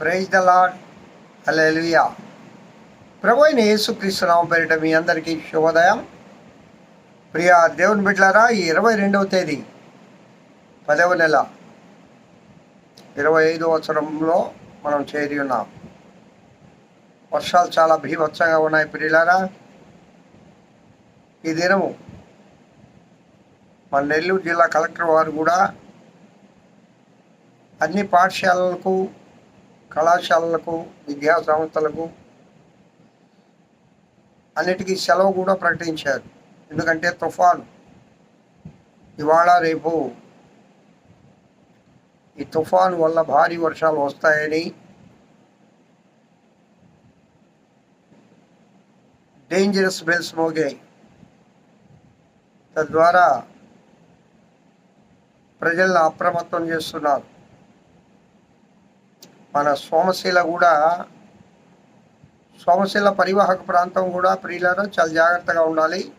Praise the lord hallelujah ప్రభు అయిన యేసుక్రీస్తు పేరిట మీ అందరికీ శుభోదయం. ప్రియ దేవుని బిడ్డలారా ఈ ఇరవై రెండవ తేదీ పదవ నెల ఇరవై ఐదు సంవత్సరంలో మనం చేరి ఉన్నాం. వర్షాలు చాలా భీభత్సంగా ఉన్నాయి ప్రియులారా. ఈ దినము మన నెల్లూరు జిల్లా కలెక్టర్ వారు కూడా అన్ని పాఠశాలలకు కళాశాలలకు విద్యా సంస్థలకు అన్నిటికీ సెలవు కూడా ప్రకటించారు. ఎందుకంటే తుఫాను. ఇవాళ రేపు ఈ తుఫాను వల్ల భారీ వర్షాలు వస్తాయని డేంజరస్ బెల్స్ మోగాయి. తద్వారా ప్రజలను అప్రమత్తం చేస్తున్నారు. మన సోమశీల కూడా సోమశీల పరివాహక ప్రాంతం కూడా ప్రియులారా చాలా జాగ్రత్తగా ఉండాలి.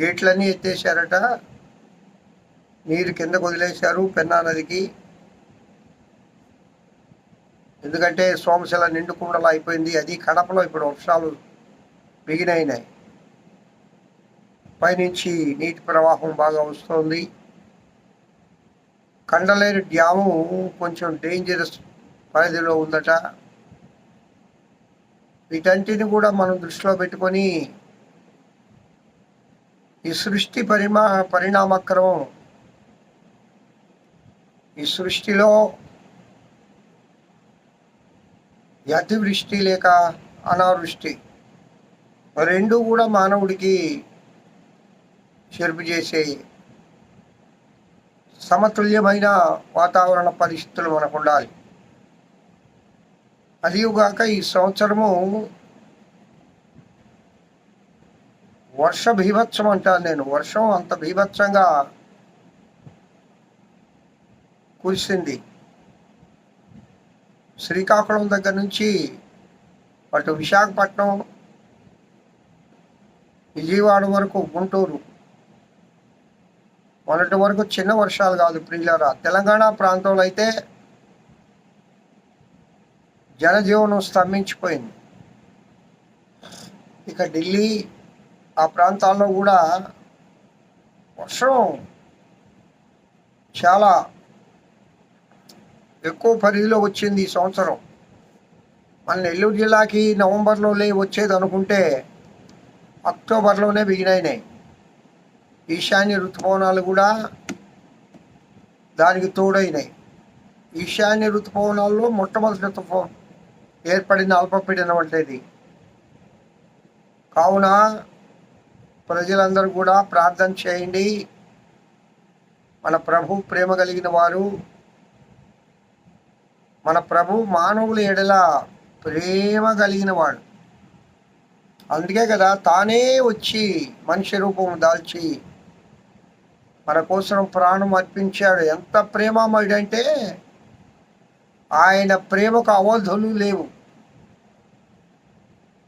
గేట్లన్నీ ఎత్తేసారట నీరు కిందకు వదిలేశారు పెన్నా నదికి. ఎందుకంటే సోమశిల నిండు కుండలు అయిపోయింది. అది కడపలో ఇప్పుడు వర్షాలు బిగినైనాయి పైనుంచి నీటి ప్రవాహం బాగా వస్తుంది. కండలేరు డ్యాము కొంచెం డేంజరస్ పరిధిలో ఉందట. వీటన్నిటిని కూడా మనం దృష్టిలో పెట్టుకొని ఈ సృష్టి పరిమా పరిణామక్రమం ఈ సృష్టిలో అతివృష్టి లేక అనావృష్టి రెండు కూడా మానవుడికి చెరుపు చేసే సమతుల్యమైన వాతావరణ పరిస్థితులు మనకు ఉండాలి. అదియుగాక ఈ సంవత్సరము వర్ష భీభత్సం అంటాను నేను. వర్షం అంత భీభత్సంగా కురిసింది. శ్రీకాకుళం దగ్గర నుంచి అటు విశాఖపట్నం విజయవాడ వరకు గుంటూరు. మొన్నటి వరకు చిన్న వర్షాలు కాదు ప్రియులరా. తెలంగాణ ప్రాంతంలో అయితే జనజీవనం స్తంభించిపోయింది ఇక ఢిల్లీ ఆ ప్రాంతాల్లో కూడా వర్షం చాలా ఎక్కువ పరిధిలో వచ్చింది ఈ సంవత్సరం. మన నెల్లూరు జిల్లాకి నవంబర్లోనే వచ్చేది అనుకుంటే అక్టోబర్లోనే బిగినైనాయి. ఈశాన్య ఋతుపవనాలు కూడా దానికి తోడైనాయి. ఈశాన్య ఋతుపవనాల్లో మొట్టమొదటి ఋతుపవనం ఏర్పడిన అల్పపీడనం వంటిది. కావున ప్రజలందరూ కూడా ప్రార్థన చేయండి. మన ప్రభు ప్రేమ కలిగిన వారు మన ప్రభు మానవుల ఎడల ప్రేమ కలిగిన వాడు. అందుకే కదా తానే వచ్చి మనిషి రూపం దాల్చి మన కోసం ప్రాణం అర్పించాడు. ఎంత ప్రేమమయుడంటే ఆయన ప్రేమకు అవధులు లేవు.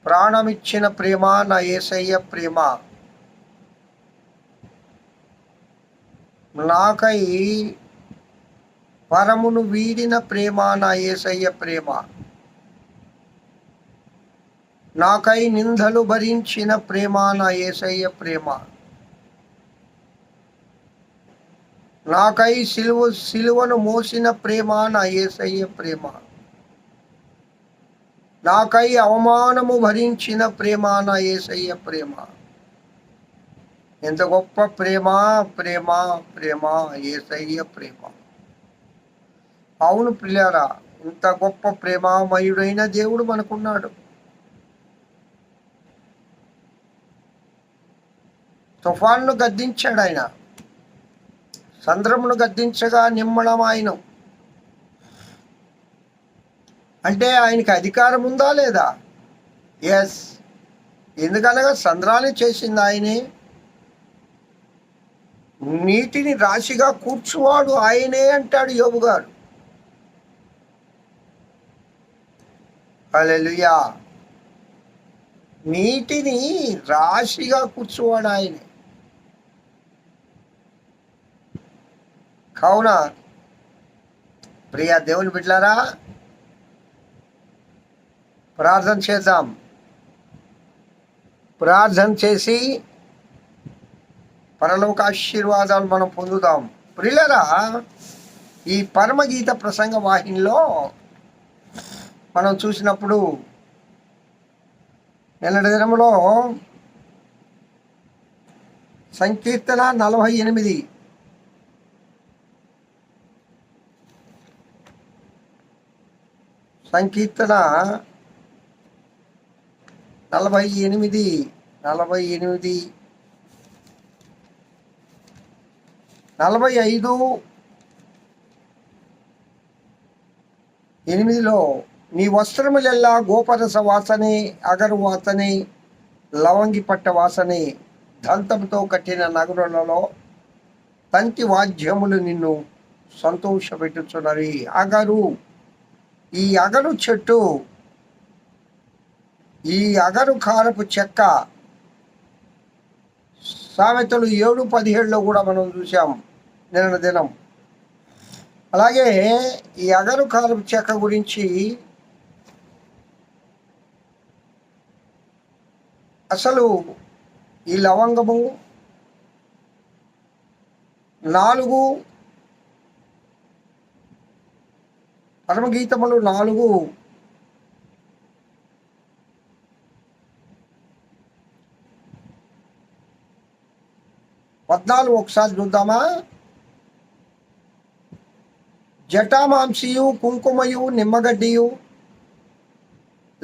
ప్రాణమిచ్చిన ప్రేమ నా ఏసయ్య ప్రేమ. నాకై పరమును వీడిన ప్రేమ నా ఏసయ్య ప్రేమ. నాకై నిందలు భరించిన ప్రేమ నా ఏసయ్య ప్రేమ. నాకై సిలువ సిలువను మోసిన ప్రేమ నా ఏసయ్య ప్రేమ. నాకై అవమానము భరించిన ప్రేమ నా ఏసయ్య ప్రేమ. ఎంత గొప్ప ప్రేమ ప్రేమ ప్రేమ ఏసయ్య ప్రేమ. అవును పిల్లారా ఇంత గొప్ప ప్రేమామయుడైన దేవుడు మనకున్నాడు. తుఫాన్ను గద్దించాడు ఆయన. సంద్రమును గద్దించగా నిమ్మడం అంటే ఆయనకి అధికారం ఉందా లేదా? ఎస్ ఎందుకనగా సంద్రాన్ని చేసింది ఆయనే. నీటిని రాశిగా కూర్చువాడు ఆయనే అంటాడు యోబు గారు. హల్లెలూయా నీటిని రాశిగా కూర్చువాడు ఆయనే. కావున? ప్రియ దేవుని బిడ్డలారా ప్రార్థన చేద్దాం. ప్రార్థన చేసి పరలోక ఆశీర్వాదాలు మనం పొందుదాం. ప్రియులరా ఈ పరమగీత ప్రసంగ వాహినిలో మనం చూసినప్పుడు నిన్నటి దినములో సంకీర్తన నలభై ఎనిమిది. సంకీర్తన నలభై ఎనిమిది నలభై ఎనిమిది నలభై ఐదు ఎనిమిదిలో నీ వస్త్రములెల్లా గోపరస వాసనే అగరు వాసనే లవంగి పట్ట వాసనే దంతంతో కట్టిన నగరులలో తంతి వాద్యములు నిన్ను సంతోషపెట్టుచున్నవి. అగరు ఈ అగరు చెట్టు ఈ అగరు కారపు చెక్క సామెతలు ఏడు పదిహేడులో కూడా మనం చూసాం నిన్న దినం. అలాగే ఈ అగరు కారపు చెక్క గురించి అసలు ఈ లవంగము నాలుగు పరమగీతములు నాలుగు. పద్నాలుగు ఒకసారి చూద్దామా? జటామాంసియు కుంకుమయు నిమ్మగడ్డియు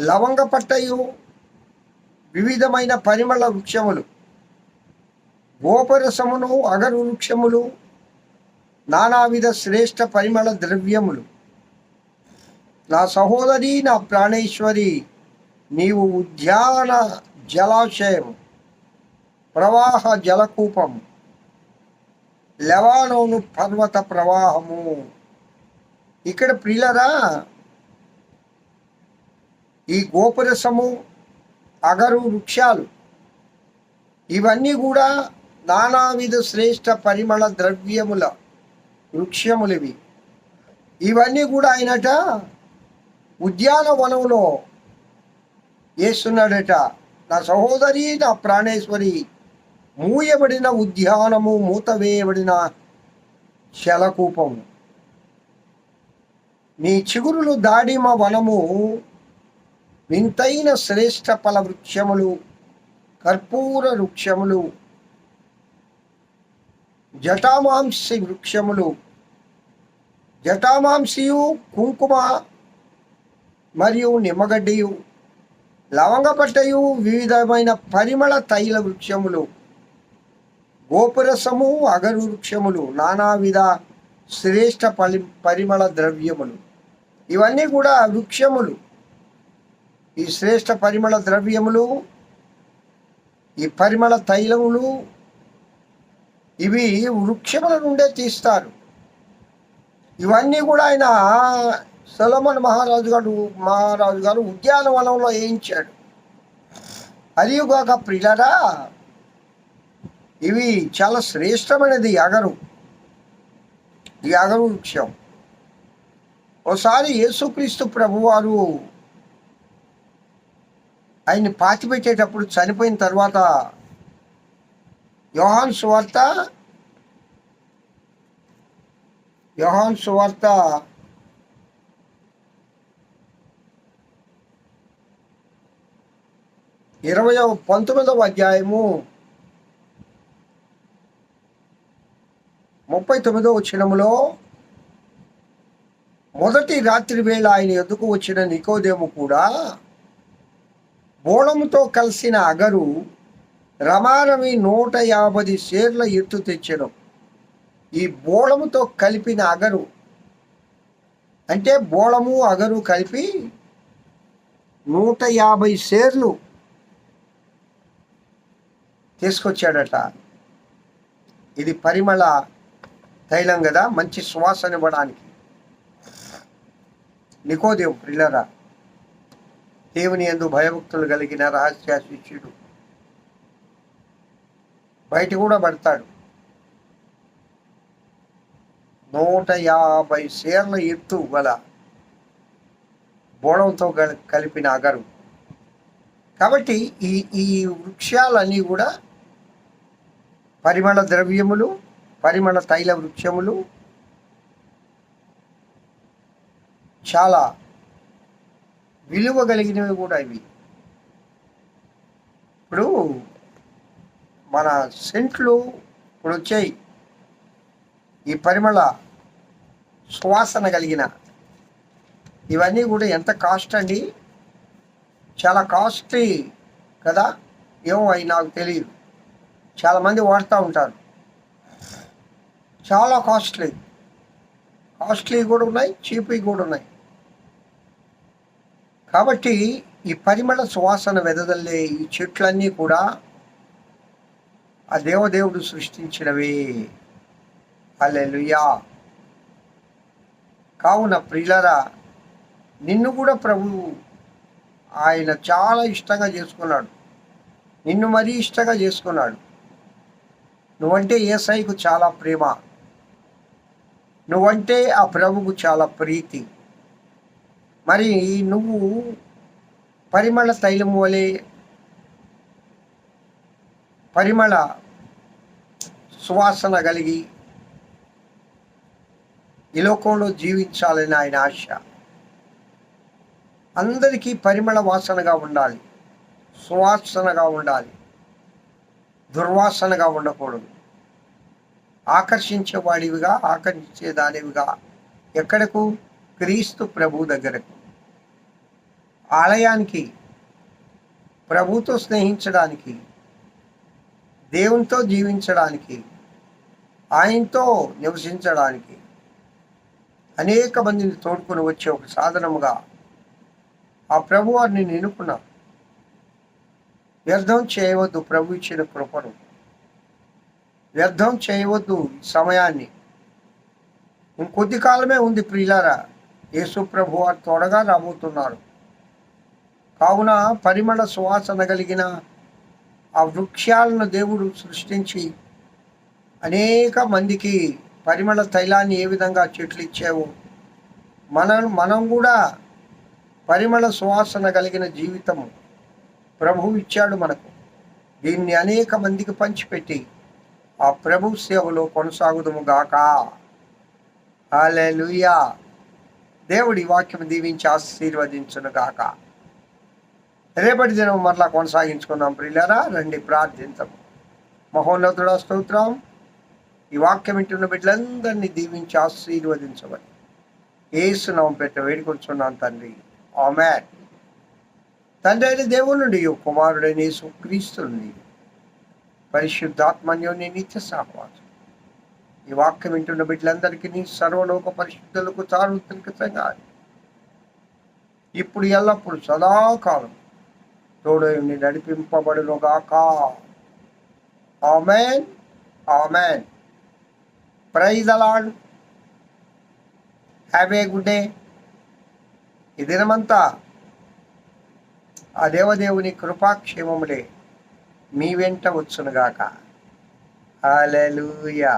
లవంగ పట్టయు వివిధమైన పరిమళ వృక్షములు గోపరసమును అగరు వృక్షములు నానావిధ శ్రేష్ఠ పరిమళ ద్రవ్యములు. నా సహోదరి నా ప్రాణేశ్వరి నీవు ఉద్యాన జలాశయం ప్రవాహ జలకూపం లెవానోను పర్వత ప్రవాహము. ఇక్కడ ప్రిలరా ఈ గోపురసము అగరు వృక్షాలు ఇవన్నీ కూడా నానావిధ శ్రేష్ట పరిమళ ద్రవ్యముల వృక్షములివి. ఇవన్నీ కూడా ఆయనట ఉద్యానవనంలో వేస్తున్నాడట నా సహోదరి నా ప్రాణేశ్వరి మూయబడిన ఉద్యానము మూతవేయబడిన శలకూపము. నీ చిగురులు దాడిమ వనము వింతైన శ్రేష్ఠ ఫల వృక్షములు కర్పూర వృక్షములు జటామాంసి వృక్షములు జటామాంసియు కుంకుమ మరియు నిమ్మగడ్డియు లవంగపట్టయు వివిధమైన పరిమళ తైల వృక్షములు గోపురసము అగరు వృక్షములు నానావిధ శ్రేష్ఠ పలి పరిమళ ద్రవ్యములు. ఇవన్నీ కూడా వృక్షములు. ఈ శ్రేష్ఠ పరిమళ ద్రవ్యములు ఈ పరిమళ తైలములు ఇవి వృక్షముల నుండే తీస్తారు. ఇవన్నీ కూడా ఆయన సొలమన్ మహారాజు గారు మహారాజు గారు ఉద్యానవనంలో వేయించాడు. అదిగాక ప్రిలరా ఇవి చాలా శ్రేష్టమైనది అగరు ఈ అగరు వృక్షం ఒకసారి యేసుక్రీస్తు ప్రభువారు ఆయన్ని పాతిపెట్టేటప్పుడు చనిపోయిన తర్వాత యోహాన్ సువార్త యోహాన్ సువార్త ఇరవై పంతొమ్మిదవ అధ్యాయము ముప్పై తొమ్మిదవ వచనములో మొదటి రాత్రి వేళ ఆయన ఎదుకు వచ్చిన నికోదేము కూడా? బోళముతో కలిసిన అగరు రమారమి నూట యాభై షేర్ల ఎత్తు తెచ్చడం ఈ బోళముతో కలిపిన అగరు అంటే బోళము అగరు కలిపి నూట యాభై షేర్లు తీసుకొచ్చాడట. ఇది పరిమళ తైలం కదా మంచి సువాసన ఇవ్వడానికి. నికోదేవు ప్రిల్లరా దేవుని ఎందు భయభక్తులు కలిగిన రహస్య శిష్యుడు. బయట కూడా పడతాడు. నూట యాభై సేర్ల ఎత్తు గల బోడంతో కలిపిన అగరు. కాబట్టి ఈ ఈ వృక్షాలన్నీ కూడా పరిమళ ద్రవ్యములు పరిమళ తైల వృక్షములు చాలా విలువ కలిగినవి కూడా ఇవి. ఇప్పుడు మన సెంట్లు ఇప్పుడు వచ్చాయి. ఈ పరిమళ సువాసన కలిగిన ఇవన్నీ కూడా ఎంత కాస్ట్ అండి? చాలా కాస్ట్లీ కదా? ఏమో అవి నాకు తెలియదు. చాలామంది వాడుతూ ఉంటారు. చాలా కాస్ట్లీ కాస్ట్లీ కూడా ఉన్నాయి చీప్వి కూడా ఉన్నాయి. కాబట్టి ఈ పరిమళ సువాసన వెదజల్లే ఈ చెట్లన్నీ కూడా ఆ దేవదేవుడు సృష్టించినవి. అల్లెలుయా కావున ప్రియులరా నిన్ను కూడా ప్రభువు ఆయన చాలా ఇష్టంగా చేసుకున్నాడు. నిన్ను మరీ ఇష్టంగా చేసుకున్నాడు. నువ్వంటే ఏసైకు చాలా ప్రేమ. నువ్వంటే ఆ ప్రభువుకు చాలా ప్రీతి. మరి నువ్వు పరిమళ తైలం వలె పరిమళ సువాసన కలిగి ఈ లోకంలో జీవించాలని ఆయన ఆశ. అందరికీ పరిమళ వాసనగా ఉండాలి. సువాసనగా ఉండాలి. దుర్వాసనగా ఉండకూడదు. ఆకర్షించేవాడివిగా ఆకర్షించేదానివిగా ఎక్కడకు? క్రీస్తు ప్రభు దగ్గరకు. ఆలయానికి ప్రభుతో స్నేహించడానికి దేవునితో జీవించడానికి ఆయనతో నివసించడానికి అనేక మందిని తోడుకుని వచ్చే ఒక సాధనముగా ఆ ప్రభు వారిని వ్యర్థం చేయవద్దు ప్రభు ఇచ్చిన కృపను. వ్యర్థం చేయవద్దు సమయాన్ని. ఇంకొద్ది కాలమే ఉంది ప్రియులారా యేసు ప్రభు వారు త్వరగా రాబోతున్నారు. కావున పరిమళ సువాసన కలిగిన ఆ వృక్షాలను దేవుడు సృష్టించి అనేక మందికి పరిమళ తైలాన్ని ఏ విధంగా చెట్లు ఇచ్చావు మన మనం కూడా పరిమళ సువాసన కలిగిన జీవితము. ప్రభువు ఇచ్చాడు మనకు. దీన్ని అనేక మందికి పంచిపెట్టి ఆ ప్రభు సేవలో కొనసాగుదము గాక. హల్లెలూయా. దేవుడి వాక్యం దీవించి ఆశీర్వదించును గాక. రేపటి దినం మరలా కొనసాగించుకుందాం ప్రియులారా రండి ప్రార్థించము మహోన్నతుడ స్తోత్రం. ఈ వాక్యం వింటున్న బిడ్డలందరినీ దీవించి ఆశీర్వదించమని. ఏసునామం పెట్ట వేడుకొచ్చున్నాను తండ్రి. ఆమెట్ తండ్రి అయిన దేవుని నుండి కుమారుడైన సుక్రీస్తు నుండి. పరిశుద్ధాత్మన్యోని నిత్య సహవాసం ఈ వాక్యం వింటున్న బిడ్డలందరికీ నీ సర్వలోక పరిశుద్ధులకు చారుత్రిక ఇప్పుడు ఎల్లప్పుడు సదాకాలం తోడని నడిపింపబడునుగాక amen. Amen. Praise the lord have a good day ఈ దినమంతా ఆ దేవదేవుని కృపాక్షేమములే మీ వెంట వచ్చునుగాక. హల్లెలూయా.